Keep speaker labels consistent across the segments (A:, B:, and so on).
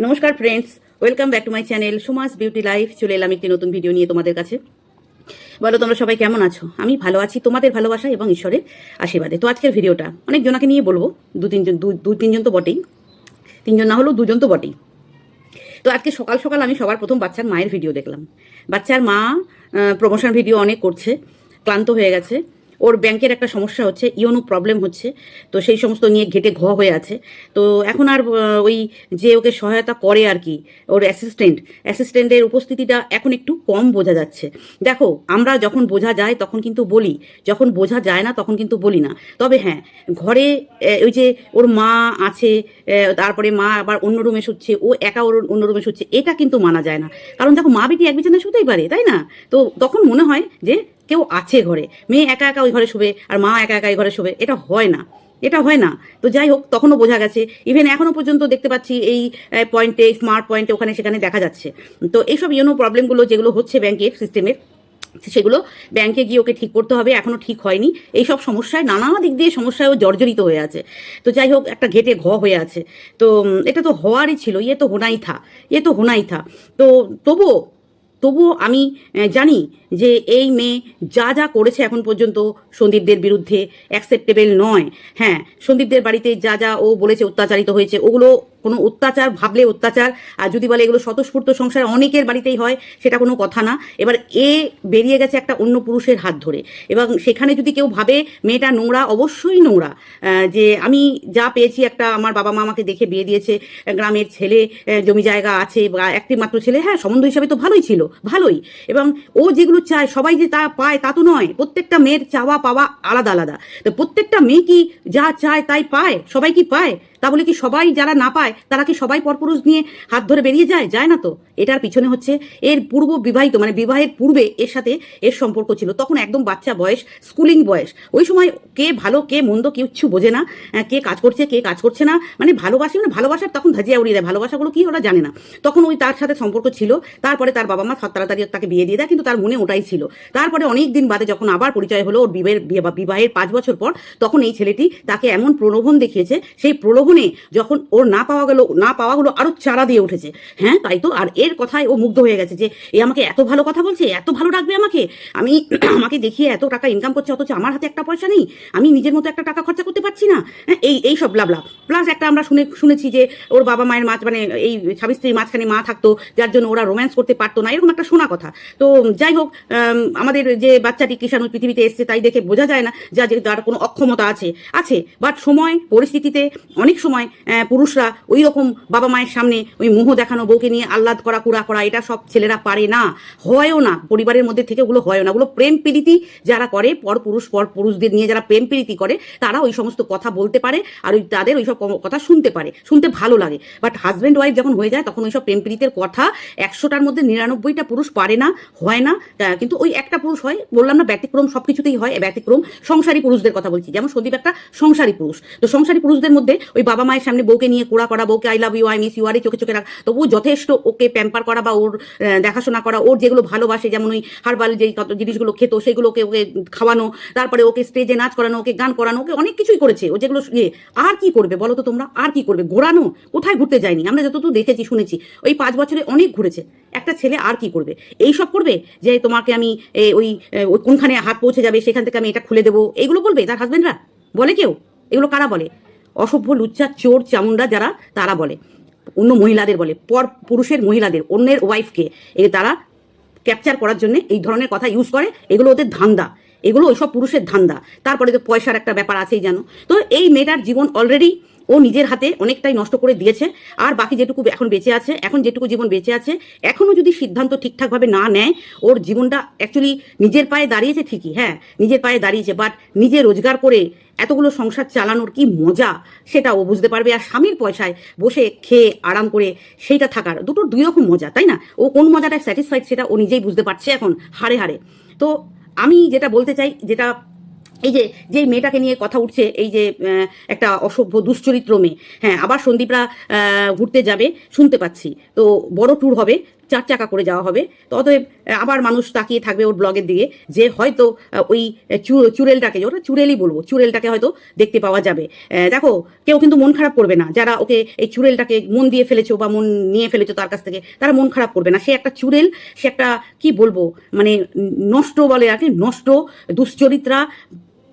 A: নমস্কার friends welcome back to my channel Suma's beauty life চলে এলাম একটি নতুন ভিডিও নিয়ে তোমাদের কাছে। বলো, তোমরা সবাই কেমন আছো? আমি ভালো আছি, তোমাদের ভালোবাসা এবং ঈশ্বরের আশীর্বাদে। তো আজকের ভিডিওটা অনেক জনাকে নিয়ে বলব, দু তিনজন, দু- তিনজন তো বটেই। তিনজন না হলেও দুজন তো বটেই। তো আজকে সকাল সকাল আমি সবার প্রথম বাচ্চার মায়ের ভিডিও দেখলাম। বাচ্চার মা প্রমোশন ভিডিও অনেক করছে, ক্লান্ত হয়ে গেছে। ওর ব্যাংকের একটা সমস্যা হচ্ছে, ইওনো প্রবলেম হচ্ছে, তো সেই সমস্ত নিয়ে ঘেটে ঘ হয়ে আছে। তো এখন আর ওই যে ওকে সহায়তা করে আর কি, ওর অ্যাসিস্ট্যান্ট অ্যাসিস্ট্যান্টের উপস্থিতিটা এখন একটু কম বোঝা যাচ্ছে। দেখো, আমরা যখন বোঝা যায় তখন কিন্তু বলি, যখন বোঝা যায় না তখন কিন্তু বলি না। তবে হ্যাঁ ঘরে ওই যে ওর মা আছে তারপরে মা আবার অন্য রুমে শুচ্ছে, ও একা ওর অন্য রুমে শুচ্ছে, এটা কিন্তু মানা যায় না। কারণ দেখো মা বেটি এক বিছানায় শুতেই পারে, তাই না? তো তখন মনে হয় যে কেউ আছে ঘরে, মেয়ে একা একা ওই ঘরে শোবে আর মা একা একা ওই ঘরে শোবে, এটা হয় না, এটা হয় না। তো যাই হোক, তখনও বোঝা গেছে ইভেন এখনও পর্যন্ত দেখতে পাচ্ছি এই পয়েন্টে স্মার্ট পয়েন্টে ওখানে সেখানে দেখা যাচ্ছে। তো এইসব ইউনো প্রবলেমগুলো যেগুলো হচ্ছে ব্যাংকের সিস্টেমের সেগুলো ব্যাংকে গিয়ে ওকে ঠিক করতে হবে, এখনও ঠিক হয়নি। এই সব সমস্যায় নানা দিক দিয়ে সমস্যায় ও জর্জরিত হয়ে আছে। তো যাই হোক, একটা ঘেটে ঘ হয়ে আছে। তো এটা তো হওয়ারই ছিল ইয়ে তো হোনাই থা ইয়ে তো হোনাই থা। তো তবুও তবুও আমি জানি যে এই মেয়ে যা যা করেছে এখন পর্যন্ত সন্দীপদের বিরুদ্ধে অ্যাকসেপ্টেবল নয়। হ্যাঁ সন্দীপদের বাড়িতে যা যা ও বলেছে, অত্যাচারিত হয়েছে, ওগুলো কোনো অত্যাচার, ভাবলে অত্যাচার, আর যদি বলে এগুলো স্বতঃস্ফূর্ত সংসার, অনেকের বাড়িতেই হয়, সেটা কোনো কথা না। এবার এ বেরিয়ে গেছে একটা অন্য পুরুষের হাত ধরে। এবং সেখানে যদি কেউ ভাবে মেয়েটা নোংরা, অবশ্যই নোংরা। যে আমি যা পেয়েছি একটা আমার বাবা মা আমাকে দেখে বিয়ে দিয়েছে, গ্রামের ছেলে জমি জায়গা আছে, বা একটি মাত্র ছেলে হ্যাঁ সম্বন্ধ হিসাবে তো ভালোই ছিল, ভালোই। এবং ও যেগুলো চায়, সবাই যে তা পায়, তা তো নয়। প্রত্যেকটা মেয়ের চাওয়া পাওয়া আলাদা আলাদা। তো প্রত্যেকটা মেয়ে কি যা চায়, তাই পায়? সবাই কি পায়? তা বলে কি সবাই যারা না পায়, তারা কি সবাই পরপুরুষ নিয়ে হাত ধরে বেরিয়ে যায়? যায় না তো। এটার পিছনে হচ্ছে এর পূর্ব বিবাহিত মানে বিবাহের পূর্বে এর সাথে এর সম্পর্ক ছিল। তখন একদম বাচ্চা বয়স, স্কুলিং বয়স। ওই সময় কে ভালো, কে মন্দ কিচ্ছু বোঝে না। কে কাজ করছে, কে কাজ করছে না। মানে ভালোবাসি মানে ভালোবাসার তখন ধাজিয়া উড়িয়ে দেয়। ভালোবাসাগুলো কি ওরা জানে না। তখন ওই তার সাথে সম্পর্ক ছিল। তারপরে তার বাবা মা তাড়াতাড়ি তাকে বিয়ে দিয়ে দেয়, কিন্তু তার মনে ওটাই ছিল। তারপরে অনেক দিন বাদে যখন আবার পরিচয় হলো ওর বিবাহের বিবাহের পাঁচ বছর পর, তখন এই ছেলেটি তাকে এমন প্রলোভন দেখিয়েছে, সেই প্রলোভনে যখন ওর না পাওয়া গেল না পাওয়া পাওয়াগুলো আরও চারা দিয়ে উঠেছে। হ্যাঁ তাই তো? আর এর কথায় ও মুগ্ধ হয়ে গেছে যে এ আমাকে এত ভালো কথা বলছে এত ভালো রাখবে আমাকে। আমি আমাকে দেখিয়ে এত টাকা ইনকাম করছে অথচ আমার হাতে একটা পয়সা নেই। আমি নিজের মতো একটা টাকা খরচা করতে পারছি না। হ্যাঁ, এই এই সব লাভ লাভ প্লাস একটা আমরা শুনে শুনেছি যে ওর বাবা মায়ের মাঝ মানে এই স্বামী স্ত্রীর মাঝখানে মা থাকতো যার জন্য ওরা রোম্যান্স করতে পারতো না এরকম একটা শোনা কথা। তো যাই হোক আম, আমাদের যে বাচ্চাটি কিষাণু পৃথিবীতে এসছে তাই দেখে বোঝা যায় না যা যে তার কোনো অক্ষমতা আছে আছে। বাট সময় পরিস্থিতিতে অনেক সময় পুরুষরা ওই রকম বাবা মায়ের সামনে ওই মোহ দেখানো, বউকে নিয়ে আহ্লাদ করা, কুড়া করা, এটা সব ছেলেরা পারে না। হয়ও না, পরিবারের মধ্যে থেকে ওগুলো হয় না। ওগুলো প্রেম প্রীতি যারা করে, পর পুরুষ, পর পুরুষদের নিয়ে যারা প্রেম প্রীতি করে, তারা ওই সমস্ত কথা বলতে পারে আর ওই তাদের ওই সব কথা শুনতে পারে, শুনতে ভালো লাগে। বাট হাজব্যান্ড ওয়াইফ যখন হয়ে যায়, তখন ওই সব প্রেম প্রীতির কথা একশোটার মধ্যে নিরানব্বইটা পুরুষ পারে না, হয় না কিন্তু ওই একটা পুরুষ হয়, বললাম না ব্যতিক্রম সব কিছুতেই হয়, ব্যতিক্রম সংসারী পুরুষদের কথা বলছি। যেমন সন্দীপ একটা সংসারী পুরুষ। তো সংসারী পুরুষদের মধ্যে ওই বাবা মায়ের সামনে বউকে নিয়ে কোড়া করা, বউকে I love you I miss you আরে চোখে চোখে রাখ। তবু যথেষ্ট ওকে প্যাম্পার করা বা ওর দেখাশোনা করা, ওর যেগুলো ভালোবাসে, যেমন ওই হার্বাল যে কত জিনিসগুলো খেত, সেগুলোকে ওকে খাওয়ানো, তারপরে ওকে স্টেজে নাচ করানো, ওকে গান করানো, ওকে অনেক কিছুই করেছে। ও যেগুলো ইয়ে আর কি করবে বলো তো তোমরা? আর কি করবে? ঘোরানো কোথায় ঘুরতে যায়নি? আমরা যতটুকু দেখেছি, শুনেছি, ওই পাঁচ বছরে অনেক ঘুরেছে। একটা ছেলে আর কি করবে? এই সব করবে? যে তোমাকে আমি ওই কোনখানে হাত পৌঁছে যাবে, সেখান থেকে আমি এটা খুলে দেবো? এইগুলো বলবে তার হাজবেন্ডরা বলে কেউ? এগুলো কারা বলে? অসভ্য, লুচ্চা, চোর চামুন্ডা যারা, তারা বলে। অন্য মহিলাদের বলে। পর পুরুষের মহিলাদের, অন্যের ওয়াইফকে এই তারা ক্যাপচার করার জন্য এই ধরনের কথা ইউজ করে। এগুলো ওদের ধান্দা। এগুলো ওইসব পুরুষের ধান্দা। তারপরে তো পয়সার একটা ব্যাপার আছেই জানো। তো এই মেয়েটার জীবন অলরেডি ও নিজের হাতে অনেকটাই নষ্ট করে দিয়েছে। আর বাকি যেটুকু এখন বেঁচে আছে, এখন যেটুকু জীবন বেঁচে আছে এখনও যদি সিদ্ধান্ত ঠিকঠাকভাবে না নেয়, ওর জীবনটা অ্যাকচুয়ালি নিজের পায়ে দাঁড়িয়েছে ঠিকই হ্যাঁ নিজের পায়ে দাঁড়িয়েছে বাট নিজে রোজগার করে এতগুলো সংসার চালানোর কি মজা, সেটা ও বুঝতে পারবে। আর স্বামীর পয়সায় বসে খেয়ে, আরাম করে সেইটা থাকার দুটোর দুই রকম মজা, তাই না? ও কোন মজাটা স্যাটিসফাইড সেটা ও নিজেই বুঝতে পারছে এখন, হাড়ে হাড়ে। তো আমি যেটা বলতে চাই, যেটা এই যে যে মেয়েটাকে নিয়ে কথা উঠছে, এই যে একটা অসভ্য, দুশ্চরিত্র মেয়ে হ্যাঁ আবার সন্দীপরা ঘুরতে যাবে, শুনতে পাচ্ছি। তো বড় ট্যুর হবে, চার চাকা করে যাওয়া হবে। তো অতএব আবার মানুষ তাকিয়ে থাকবে ওর ব্লগের দিকে, যে হয়তো ওই চু- চুড়েলটাকে ওটা চুড়েলই বলব, চুরেলটাকে হয়তো দেখতে পাওয়া যাবে। দেখো, কেউ কিন্তু মন খারাপ করবে না। যারা ওকে এই চুরেলটাকে মন দিয়ে ফেলেছো বা মন নিয়ে ফেলেছো তার কাছ থেকে, তারা মন খারাপ করবে না। সে একটা চুড়েল সে একটা, কি বলব মানে নষ্ট বলে আর কি, নষ্ট, দুশ্চরিত্রা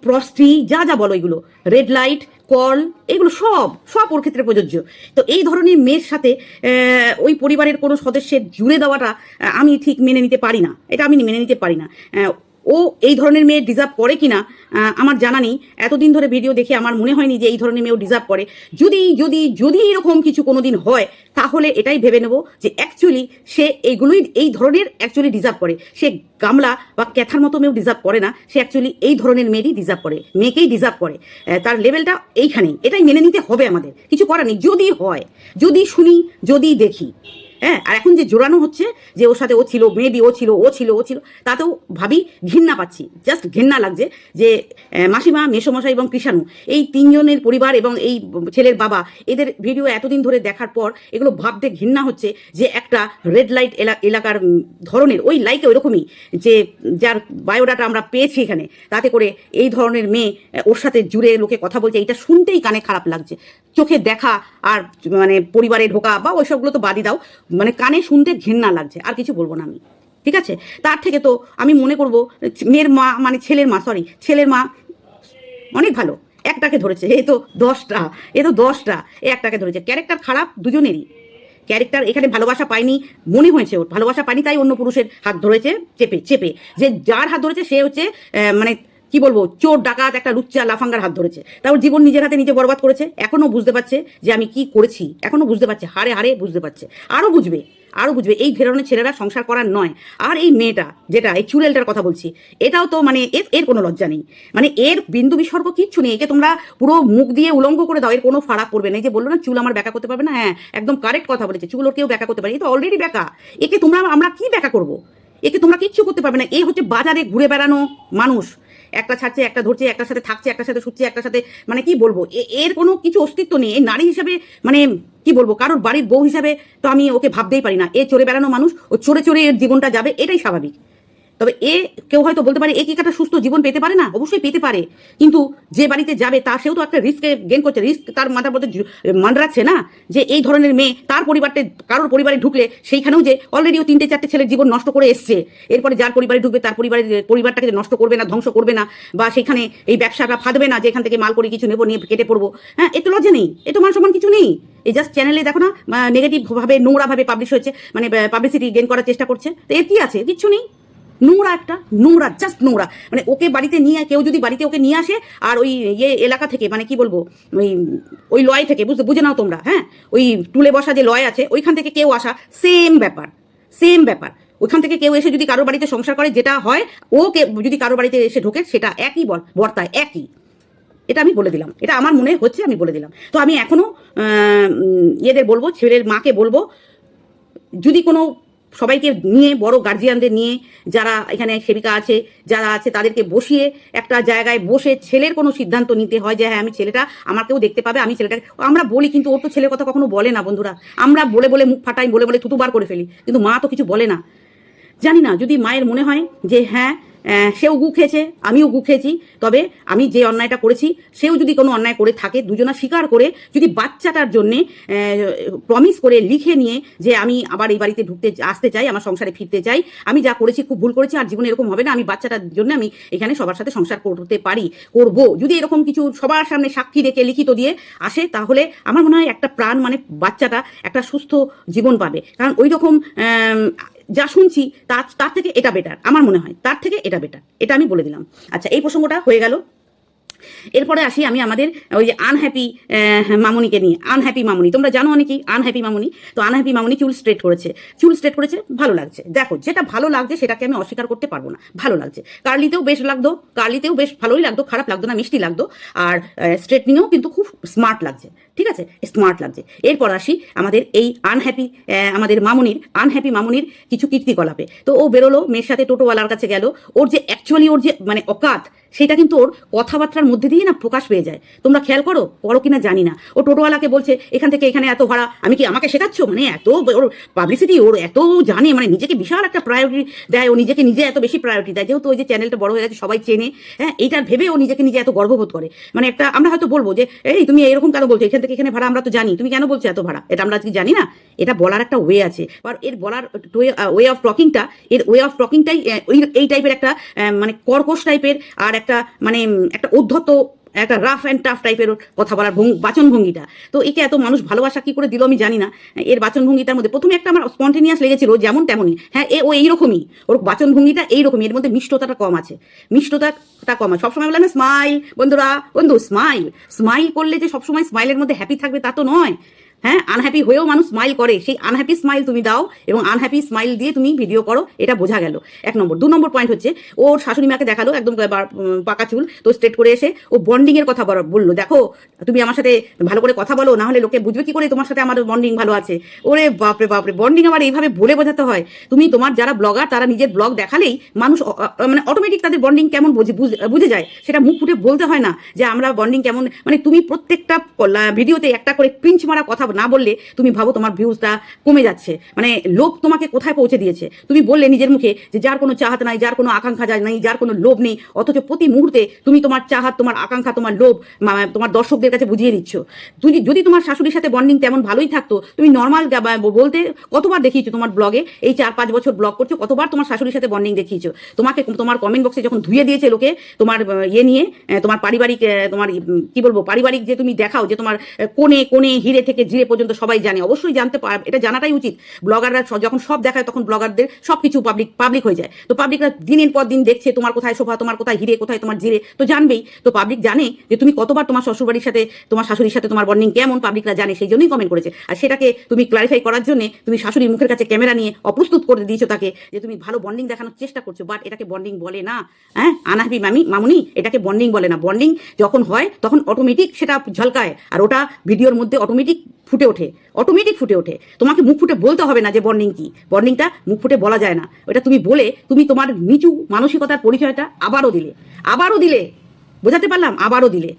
A: প্রস্ত্রী যা যা বলো এগুলো রেড লাইট কল এগুলো সব সব ওর ক্ষেত্রে প্রযোজ্য। তো এই ধরনের মেয়ের সাথে ওই পরিবারের কোনো সদস্যের জুড়ে দেওয়াটা আমি ঠিক মেনে নিতে পারি না। এটা আমি মেনে নিতে পারি না। ও এই ধরনের মেয়ে ডিজার্ভ করে কিনা আমার জানা নেই। এতদিন ধরে ভিডিও দেখে আমার মনে হয়নি যে এই ধরনের মেয়েও ডিজার্ভ করে। যদি যদি যদি এরকম কিছু কোনোদিন হয়, তাহলে এটাই ভেবে নেব যে অ্যাকচুয়ালি সে এইগুলোই, এই ধরনের অ্যাকচুয়ালি ডিজার্ভ করে। সে গামলা বা ক্যাথার মতো মেয়েও ডিজার্ভ করে না, সে অ্যাকচুয়ালি এই ধরনের মেয়েরই ডিজার্ভ করে, মেয়েকেই ডিজার্ভ করে। তার লেভেলটা এইখানেই। এটাই মেনে নিতে হবে আমাদের। কিছু করার নেই। যদি হয়, যদি শুনি, যদি দেখি হ্যাঁ আর এখন যে জোরানো হচ্ছে যে ওর সাথে ও ছিল মেবি ও ছিল ও ছিল ও ছিল, তাতেও ভাবি ঘৃণা পাচ্ছি জাস্ট ঘৃণা লাগছে যে মাসিমা, মেসোমশাই এবং কৃষাণু এই তিনজনের পরিবার এবং এই ছেলের বাবা, এদের ভিডিও এতদিন ধরে দেখার পর এগুলো ভাবতে ঘৃণা হচ্ছে যে একটা রেড লাইট এলাকার ধরনের, ওই লাইকে ওইরকমই যে যার বায়োডাটা আমরা পেয়েছি এখানে, তাতে করে এই ধরনের মেয়ে ওর সাথে জুড়ে লোকে কথা বলছে এটা শুনতেই কানে খারাপ লাগছে। চোখে দেখা আর মানে পরিবারে ঢোকা বা ওইসবগুলো তো বাদই দাও মানে কানে শুনতে ঘেন্না লাগছে, আর কিছু বলব না আমি, ঠিক আছে? তার থেকে তো আমি মনে করব, মেয়ের মা মানে ছেলের মা সরি ছেলের মা অনেক ভালো, একটাকে ধরেছে, এ তো দশটা, এ তো দশটা, এ একটাকে ধরেছে ক্যারেক্টার খারাপ দুজনেরই ক্যারেক্টার এখানে ভালোবাসা পায়নি, মনে হয়েছে ওর, ভালোবাসা পায়নি, তাই অন্য পুরুষের হাত ধরেছে, চেপে চেপে, যে যার হাত ধরেছে সে হচ্ছে মানে কি বলব, চোর, ডাকাত, একটা লুচ্চা লাফাঙ্গার হাত ধরেছে। তারপর জীবন নিজের হাতে নিজে বরবাদ করেছে, এখনও বুঝতে পারছে যে আমি কি করেছি, এখনও বুঝতে পারছে হারে হারে বুঝতে পারছে। আরও বুঝবে আরও বুঝবে, এই ধরনের ছেলেরা সংসার করার নয়। আর এই মেয়েটা, যেটা এই চুড়েলটার কথা বলছি, এটাও তো মানে এর এর কোনো লজ্জা নেই। মানে এর বিন্দু বিসর্গ কিচ্ছু নেই, একে তোমরা পুরো মুখ দিয়ে উলঙ্গ করে দাও, এর কোনো ফারাক পড়বে না। এই যে বলল না, চুল আমার ব্যাকা করতে পারবে না? হ্যাঁ একদম কারেক্ট কথা বলেছে, চুল ওর কেউ ব্যাকা করতে পারে এ তো অলরেডি ব্যাকা। একে তোমরা, আমরা কি ব্যাকা করব? একে তোমরা কিচ্ছু করতে পারবে না। এই হচ্ছে বাজারে ঘুরে বেড়ানো মানুষ। একটা ছাড়ছে, একটা ধরছে, একটার সাথে থাকছে, একটার সাথে শুচ্ছে, একটার সাথে মানে কি বলব? এর কোনো কিছু অস্তিত্ব নেই। এই নারী হিসেবে মানে কি বলব? কারোর বাড়ির বউ হিসাবে তো আমি ওকে ভাবতেই পারি না। এ চড়ে বেড়ানো মানুষ, ও চড়ে চড়ে এর জীবনটা যাবে, এটাই স্বাভাবিক। তবে এ কেউ হয়তো বলতে পারে, এ কি একটা সুস্থ জীবন পেতে পারে না? অবশ্যই পেতে পারে। কিন্তু যে বাড়িতে যাবে, তা সেও তো একটা রিস্ক গেন করছে। রিস্ক তার মাথার মধ্যে মানড়াচ্ছে না যে এই ধরনের মেয়ে তার পরিবারটা কারোর পরিবারে ঢুকলে সেইখানেও যে অলরেডি ও তিনটে চারটে ছেলের জীবন নষ্ট করে এসছে। এরপরে যার পরিবারে ঢুকবে, তার পরিবারের পরিবারটাকে যে নষ্ট করবে না, ধ্বংস করবে না, বা সেখানে এই ব্যবসাটা ফাঁদবে না, যে এখান থেকে মাল করে কিছু নেব, নিয়ে কেটে পড়ব। হ্যাঁ এ তো লজ্জা নেই। এ তো মান সম্মান কিছু নেই। এই জাস্ট চ্যানেলে দেখো না নেগেটিভ ভাবে, নোংরা ভাবে পাবলিশ হয়েছে মানে পাবলিসিটি গেন করার চেষ্টা করছে। তো এর কি আছে? কিচ্ছু নেই। নোংরা একটা নোংরা জাস্ট নোংরা। মানে ওকে বাড়িতে নিয়ে কেউ যদি বাড়িতে ওকে নিয়ে আসে আর ওই ইয়ে এলাকা থেকে মানে কি বলব ওই ওই লয় থেকে বুঝতে বুঝে নাও তোমরা হ্যাঁ? ওই টুলে বসা যে লয় আছে ওইখান থেকে কেউ আসা সেম ব্যাপার সেম ব্যাপার। ওইখান থেকে কেউ এসে যদি কারোর বাড়িতে সংসার করে যেটা হয় ও যদি কারোর বাড়িতে এসে ঢোকে সেটা একই বল বর্তায় একই। এটা আমি বলে দিলাম এটা আমার মনে হচ্ছে আমি বলে দিলাম। তো আমি এখনও আহ, উম, ইয়েদের বলব ছেলের মাকে বলব যদি কোনো সবাইকে নিয়ে, বড় গার্জিয়ানদের নিয়ে যারা এখানে সেবিকা আছে, যারা আছে তাদেরকে বসিয়ে একটা জায়গায় বসে ছেলের কোনো সিদ্ধান্ত নিতে হয় যে হ্যাঁ আমি ছেলেটা আমাকেও দেখতে পাবে, আমি ছেলেটাকে আমরা বলি কিন্তু ওর তো ছেলের কথা কখনো বলে না বন্ধুরা। আমরা বলে বলে মুখ ফাটাই, বলে বলে থুতু বার করে ফেলি। কিন্তু মা তো কিছু বলে না। জানি না, যদি মায়ের মনে হয় যে হ্যাঁ সেও গু খেয়েছে, আমিও গু খেয়েছি। তবে আমি যে অন্যায়টা করেছি, সেও যদি কোনো অন্যায় করে থাকে, দুজনা স্বীকার করে যদি বাচ্চাটার জন্যে প্রমিস করে লিখে নিয়ে যে আমি আবার এই বাড়িতে ঢুকতে, আসতে চাই, আমার সংসারে ফিরতে চাই, আমি যা করেছি খুব ভুল করেছি, আর জীবনে এরকম হবে না, আমি বাচ্চাটার জন্য আমি এখানে সবার সাথে সংসার করতে পারি, করব। যদি এরকম কিছু সবার সামনে সাক্ষী রেখে লিখিত দিয়ে আসে, তাহলে আমার মনে হয় একটা প্রাণ মানে বাচ্চাটা একটা সুস্থ জীবন পাবে। কারণ ওই রকম যা শুনছি, তার তার থেকে এটা বেটার আমার মনে হয়। তার থেকে এটা বেটার এটা আমি বলে দিলাম। আচ্ছা এই প্রসঙ্গটা হয়ে গেল। এরপরে আসি আমি আমাদের ওই যে আনহ্যাপি মামুনিকে নিয়ে। আনহ্যাপি মামুনি। তোমরা জানো অনেকেই আনহ্যাপি মামুনি। তো আনহ্যাপি মামুনি চুল স্ট্রেট করেছে। চুল স্ট্রেট করেছে, ভালো লাগছে। দেখো, যেটা ভালো লাগছে সেটাকে আমি অস্বীকার করতে পারব না। ভালো লাগছে। কার্লিতেও বেশ লাগতো কার্লিতেও বেশ ভালোই লাগতো, খারাপ লাগতো না, মিষ্টি লাগতো। আর স্ট্রেটনিংয়েও কিন্তু খুব স্মার্ট লাগছে। ঠিক আছে? স্মার্ট লাগছে। এরপর আসি আমাদের এই আনহ্যাপি আমাদের মামুনির আনহ্যাপি মামুনির কিছু কীর্তিকলাপে। তো ও বেরোলো, মেয়ের সাথে টোটোওয়ালার কাছে গেল। ওর যে অ্যাকচুয়ালি ওর যে মানে অকাত সেটা কিন্তু ওর কথাবার্তার মধ্যে দিয়ে না প্রকাশ পেয়ে যায়। তোমরা খেয়াল করো? করো কিনা জানি না। ও টোটোওয়ালাকে বলছে, এখান থেকে এখানে এত ভাড়া, আমি কি আমাকে শেখাচ্ছ? মানে এত ওর পাবলিসিটি ওর এত জানে মানে নিজেকে বিশাল একটা প্রায়োরিটি দেয়। ও নিজেকে নিজে এত বেশি প্রায়োরিটি দেয়। যেহেতু ওই যে চ্যানেলটা বড় হয়ে গেছে, সবাই চেনে হ্যাঁ এইটার ভেবে ও নিজেকে নিজে এত গর্ববোধ করে। মানে একটা, আমরা হয়তো বলব যে, এই, তুমি এরকম কেন বলছো? এখান থেকে এখানে ভাড়া আমরা তো জানি। তুমি কেন বলছো এত ভাড়া? এটা আমরা আজকে জানি না। এটা বলার একটা ওয়ে আছে। আর এর বলার ওয়ে অফ টকিংটা এর ওয়ে অফ টকিংটাই এই টাইপের একটা মানে কর্কশ টাইপের আর একটা মানে একটা উদ্ধত, একটা রাফ অ্যান্ড টাফ টাইপের কথা বলার ভঙ্গ, বাচনভঙ্গিটা। তো একে এত মানুষ ভালোবাসা কি করে দিল আমি জানি না। এর বাচনভঙ্গিটার মধ্যে প্রথমে একটা আমার স্পন্টেনিয়াস লেগেছিল, যেমন তেমনই। হ্যাঁ এ, ও এইরকমই। ওর বাচন বাচনভঙ্গিটা এইরকমই। এর মধ্যে মিষ্টতাটা কম আছে। মিষ্টতাটা কম আছে। সবসময় বলে না স্মাইল বন্ধুরা, বন্ধু স্মাইল স্মাইল করলে যে সবসময় স্মাইলের মধ্যে হ্যাপি থাকবে তা তো নয়। হ্যাঁ আনহ্যাপি হয়েও মানুষ স্মাইল করে। সেই আনহ্যাপি স্মাইল তুমি দাও এবং আনহ্যাপি স্মাইল দিয়ে তুমি ভিডিও করো, এটা বোঝা গেল। এক নম্বর। দু নম্বর পয়েন্ট হচ্ছে, ওর শাশুড়ি মাকে দেখাল একদম পাকা চুল, তো স্ট্রেট করে এসে ও বন্ডিং এর কথা বলা- বলল, দেখো, তুমি আমার সাথে ভালো করে কথা বলো, না হলে লোকে বুঝবে কি করে তোমার সাথে আমার বন্ডিং ভালো আছে। ওরে বাপরে বাপরে বন্ডিং আমার এইভাবে বলে বোঝাতে হয়। তুমি তোমার যারা ব্লগার তারা নিজের ব্লগ দেখালেই মানুষ মানে অটোমেটিক তাদের বন্ডিং কেমন বুঝ- বুঝে যায়। সেটা মুখ ফুটে বলতে হয় না যে আমরা বন্ডিং কেমন মানে তুমি প্রত্যেকটা ভিডিওতে একটা করে পিঞ্চ মারা কথা না বললে তুমি ভাবো তোমার ভিউজটা কমে যাচ্ছে। মানে লোভ তোমাকে কোথায় পৌঁছে দিয়েছে? তুমি বললে নিজের মুখে যে যার কোনো চাহাত নাই, যার কোনো আকাঙ্ক্ষা যায় নাই, যার কোনো লোভ নেই, অথচ প্রতি মুহূর্তে তুমি তোমার চাহাত, তোমার আকাঙ্ক্ষা, তোমার লোভ তোমার দর্শকদের কাছে বুঝিয়ে দিচ্ছ। তুমি যদি তোমার শাশুড়ির সাথে বন্ডিং তেমন ভালোই থাকতো, তুমি নর্মাল বলতে কতবার দেখিয়েছো তোমার ব্লগে এই চার, পাঁচ বছর ব্লগ করছ, কতবার তোমার শাশুড়ির সাথে বন্ডিং দেখিয়েছো? তোমাকে তোমার কমেন্ট বক্সে যখন ধুয়ে দিয়েছে লোকে, তোমার ইয়ে নিয়ে তোমার পারিবারিক তোমার কি বলব, পারিবারিক যে তুমি দেখাও, যে তোমার কোণে কোণে, হিরে থেকে জিরে পর্যন্ত সবাই জানে, অবশ্যই জানতে এটা জানাটাই উচিত। ব্লগাররা যখন সব দেখায়, তখন ব্লগারদের সব কিছু পাবলিক পাবলিক হয়ে যায়। তো পাবলিকরা দিনের পর দিন দেখছে, তোমার কোথায় শোভা, তোমার কোথায় হিরে, কোথায় তোমার জিরে, তো জানবেই। তো পাবলিক জানে যে তুমি কতবার তোমার শ্বশুরবাড়ির সাথে, তোমার শাশুড়ির সাথে তোমার বন্ডিং কেমন পাবলিকরা জানে, সেই জন্যই কমেন্ট করেছে। আর সেটাকে তুমি ক্লারিফাই করার জন্য তুমি শাশুড়ির মুখের কাছে ক্যামেরা নিয়ে অপ্রস্তুত করে দিয়েছ তাকে, যে তুমি ভালো বন্ডিং দেখানোর চেষ্টা করছ বাট এটাকে বন্ডিং বলে না। হ্যাঁ? আনাহবি মামি, মামুনি, এটাকে বন্ডিং বলে না। বন্ডিং যখন হয়, তখন অটোমেটিক সেটা ঝলকায়। আর ওটা ভিডিওর মধ্যে অটোমেটিক ফুটে ওঠে অটোমেটিক ফুটে ওঠে। তোমাকে মুখ ফুটে বলতে হবে না যে বর্নিং কি। বর্নিংটা মুখ ফুটে বলা যায় না। ওটা তুমি বলে তুমি তোমার নিচু মানসিকতার পরিচয়টা আবারও দিলে। আবারও দিলে। বোঝাতে পারলাম? আবারও দিলে।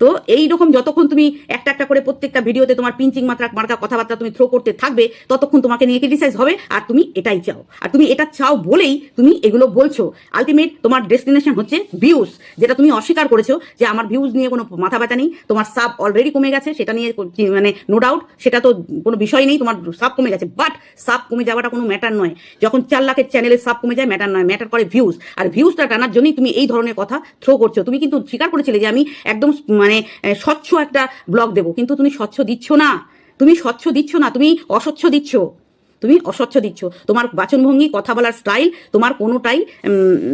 A: তো এই রকম যতক্ষণ তুমি একটা একটা করে প্রত্যেকটা ভিডিওতে তোমার পিঞ্চিং মাত্রা মার্কা কথাবার্তা তুমি থ্রো করতে থাকবে, ততক্ষণ তোমাকে নিয়ে ক্রিটিসাইজ হবে আর তুমি এটাই চাও। আর তুমি এটা চাও বলেই তুমি এগুলো বলছো। আলটিমেট তোমার ডেস্টিনেশন হচ্ছে ভিউজ যেটা তুমি অস্বীকার করেছ যে আমার ভিউজ নিয়ে কোনো মাথা ব্যথা নেই, তোমার সাব অলরেডি কমে গেছে, সেটা নিয়ে মানে নো ডাউট সেটা তো কোনো বিষয় নেই, তোমার সাব কমে গেছে। বাট সাব কমে যাওয়াটা কোনো ম্যাটার নয়। যখন চার লাখের চ্যানেলের সাব কমে যায় ম্যাটার নয় ম্যাটার করে ভিউজ আর ভিউজটা টানার জন্যই তুমি এই ধরনের কথা থ্রো করছ। তুমি কিন্তু স্বীকার করেছিলে যে আমি একদম মানে আহ, স্বচ্ছ একটা ব্লগ দেবো। কিন্তু তুমি স্বচ্ছ দিচ্ছ না। তুমি স্বচ্ছ দিচ্ছ না তুমি অস্বচ্ছ দিচ্ছ। তুমি অস্বচ্ছ দিচ্ছ। তোমার বাচনভঙ্গি কথা বলার স্টাইল তোমার কোনোটাই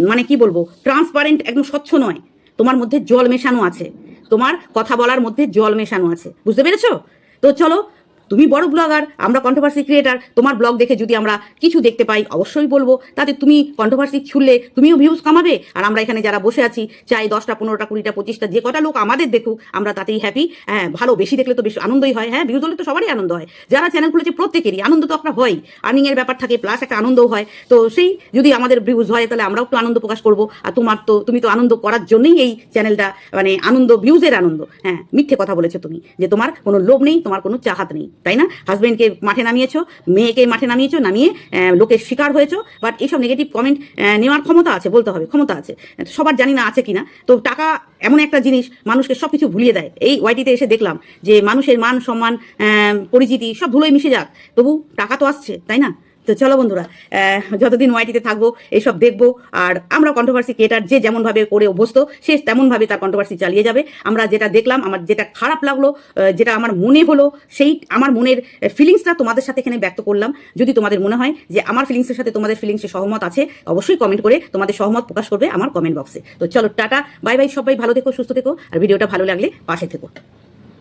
A: মানে কি বলব ট্রান্সপারেন্ট একদম স্বচ্ছ নয়। তোমার মধ্যে জল মেশানো আছে। তোমার কথা বলার মধ্যে জল মেশানো আছে। বুঝতে পেরেছ? তো চলো তুমি বড় ব্লগার আমরা কন্ট্রোভার্সি ক্রিয়েটার তোমার ব্লগ দেখে যদি আমরা কিছু দেখতে পাই, অবশ্যই বলব। তাতে তুমি কন্ট্রোভার্সি ছুড়লে তুমিও ভিউজ কামাবে। আর আমরা এখানে যারা বসে আছি, চাই দশটা, পনেরোটা, কুড়িটা, পঁচিশটা, যে কটা লোক আমাদের দেখুক, আমরা তাতেই হ্যাপি হ্যাঁ ভালো, বেশি দেখলে তো বেশি আনন্দই হয়। হ্যাঁ ভিউজ হলে তো সবারই আনন্দ হয়। যারা চ্যানেল খুলেছে প্রত্যেকেরই আনন্দ তো একটা হয় আর্নিং এর ব্যাপার থাকে প্লাস একটা আনন্দও হয়। তো সেই যদি আমাদের ভিউজ হয়, তাহলে আমরাও একটু আনন্দ প্রকাশ করব। আর তোমার তো, তুমি তো আনন্দ করার জন্যই এই চ্যানেলটা মানে আনন্দ ভিউজের আনন্দ। হ্যাঁ মিথ্যে কথা বলেছ তুমি, যে তোমার কোনো লোভ নেই, তোমার কোনো চাহাত নেই। তাই না? হাজব্যান্ডকে মাঠে নামিয়েছো, মেয়েকে মাঠে নামিয়েছো, নামিয়ে লোকের শিকার হয়েছো বাট এইসব নেগেটিভ কমেন্ট নেওয়ার ক্ষমতা আছে, বলতে হবে, ক্ষমতা আছে। সবার জানি না আছে কি না তো টাকা এমন একটা জিনিস, মানুষকে সব কিছু ভুলিয়ে দেয়। এই ওয়াইটিতে এসে দেখলাম যে মানুষের মান, সম্মান পরিচিতি সব ধুলোয় মিশে যাক। তবু টাকা তো আসছে, তাই না? তো চলো বন্ধুরা যতদিন ওয়াইটিতে থাকব, এইসব দেখব, আর আমরা কন্ট্রোভার্সি ক্রিয়েটার যে যেমনভাবে করে অভ্যস্ত, সে তেমনভাবে তার কন্ট্রোভার্সি চালিয়ে যাবে। আমরা যেটা দেখলাম, আমার যেটা খারাপ লাগল যেটা আমার মনে হলো, সেই আমার মনের ফিলিংসটা তোমাদের সাথে এখানে ব্যক্ত করলাম। যদি তোমাদের মনে হয় যে আমার ফিলিংসের সাথে তোমাদের ফিলিংসে সহমত আছে, অবশ্যই কমেন্ট করে তোমাদের সহমত প্রকাশ করবে আমার কমেন্ট বক্সে তো চলো, টাটা বাই বাই সবাই ভালো থেকো, সুস্থ থেকো, আর ভিডিওটা ভালো লাগলে পাশে থেকো।